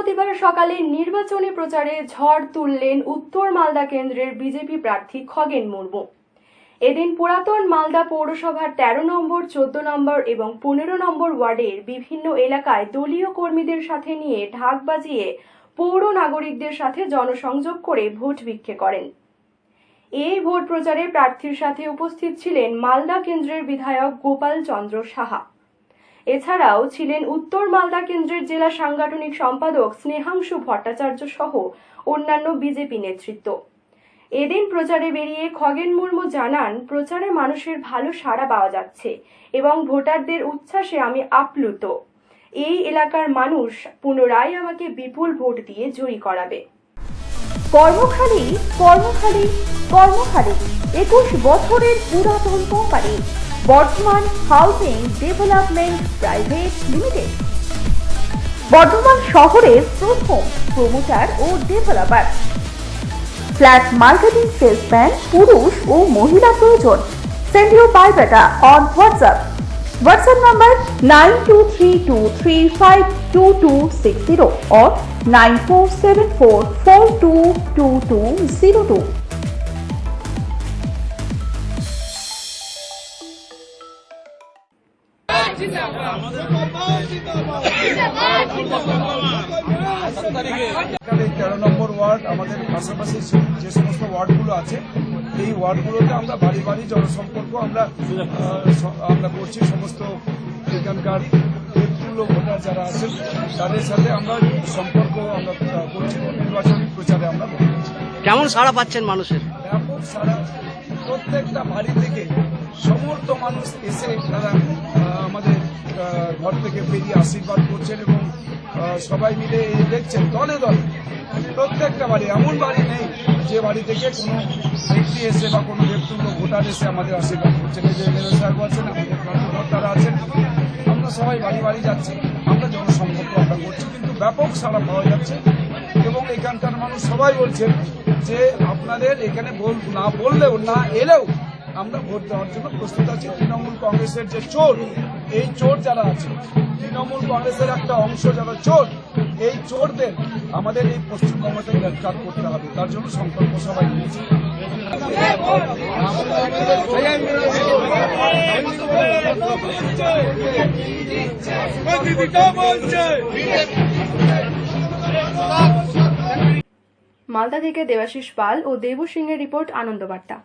সকালে নির্বাচনী প্রচারে ঝড় তুললেন উত্তর মালদা কেন্দ্রের বিজেপি প্রার্থী খগেন মুর্মু। এদিন পুরাতন মালদা পৌরসভার তেরো নম্বর, চোদ্দ নম্বর এবং পনেরো নম্বর ওয়ার্ডের বিভিন্ন এলাকায় দলীয় কর্মীদের সাথে নিয়ে ঢাক বাজিয়ে পৌর নাগরিকদের সাথে জনসংযোগ করে ভোট ভিক্ষে করেন। এই ভোট প্রচারে প্রার্থীর সাথে উপস্থিত ছিলেন মালদা কেন্দ্রের বিধায়ক গোপাল চন্দ্র সাহা। এছাড়াও ছিলেন উত্তর মালদা কেন্দ্রের জেলা সাংগঠনিক সম্পাদক স্নেহাংশু ভট্টাচার্য সহ অন্যান্য বিজেপি নেতৃত্ব। এদিন প্রচারে বেরিয়ে খগেন মুর্মু জানান, প্রচারে মানুষের ভালো সাড়া পাওয়া যাচ্ছে এবং ভোটারদের উচ্ছ্বাসে আমি আপ্লুত। এই এলাকার মানুষ পুনরায় আমাকে বিপুল ভোট দিয়ে জয়ী করাবে। কর্মখালী কর্মখালী কর্মখালী, একুশ বছরের পুরাতন company. Bardhaman housing development private limited. Bardhaman শহরের প্রথম প্রমোটার ও ডেভেলপার। ফ্ল্যাট মার্কেটিং সেলসম্যান, পুরুষ ও মহিলা প্রয়োজন। Send your biodata on WhatsApp WhatsApp number nine two three two three five two two six zero or nine four seven four four two two two zero two তেরো নম্বর word আমাদের পাশাপাশি যে সমস্ত ওয়ার্ডগুলো আছে এই ওয়ার্ডগুলোতে আমরা বাড়ি বাড়ি জনসম্পর্ক আমরা আমরা করছি। সমস্ত এখানকার ব্যক্তিগুলো ভোটার যারা আছেন তাদের সাথে আমরা সম্পর্ক আমরা করছি। নির্বাচনী প্রচারে আমরা কেমন সাড়া পাচ্ছেন মানুষের? ব্যাপক সারা প্রত্যেকটা বাড়ি থেকে সমস্ত মানুষ এসে তারা আমাদের ঘর থেকে বেরিয়ে আশীর্বাদ করছেন এবং সবাই মিলে দেখছেন দলে দলে। প্রত্যেকটা বাড়ি, এমন বাড়ি নেই যে বাড়ি থেকে কোনো ব্যক্তি এসে বা কোনো ব্যক্তিগত ভোটার এসে আমাদের আশীর্বাদ করছেন। এই যে এমএলএ সাহেব আছেন, আমাদের কর্মকর্তারা আছেন, আমরা সবাই বাড়ি বাড়ি যাচ্ছি, আমরা জনসম্পর্ক আমরা করছি, কিন্তু ব্যাপক সারা পাওয়া যাচ্ছে। এবং এখানকার মানুষ সবাই বলছেন যে আপনাদের এখানে বল- না বললেও, না এলেও আমরা ভোট দেওয়ার জন্য প্রস্তুত আছি। তৃণমূল কংগ্রেসের যে চোর, এই চোর যারা আছে, তৃণমূল কংগ্রেসের একটা অংশ যারা চোর, এই চোরদের আমাদের এই পশ্চিমবঙ্গতে গ্রেফতার করতে হবে। তার জন্য সংকল্প সবাই নিয়েছে। মালদা থেকে দেবাশিস পাল ও দেবু সিংহের রিপোর্ট আনন্দবার্তা।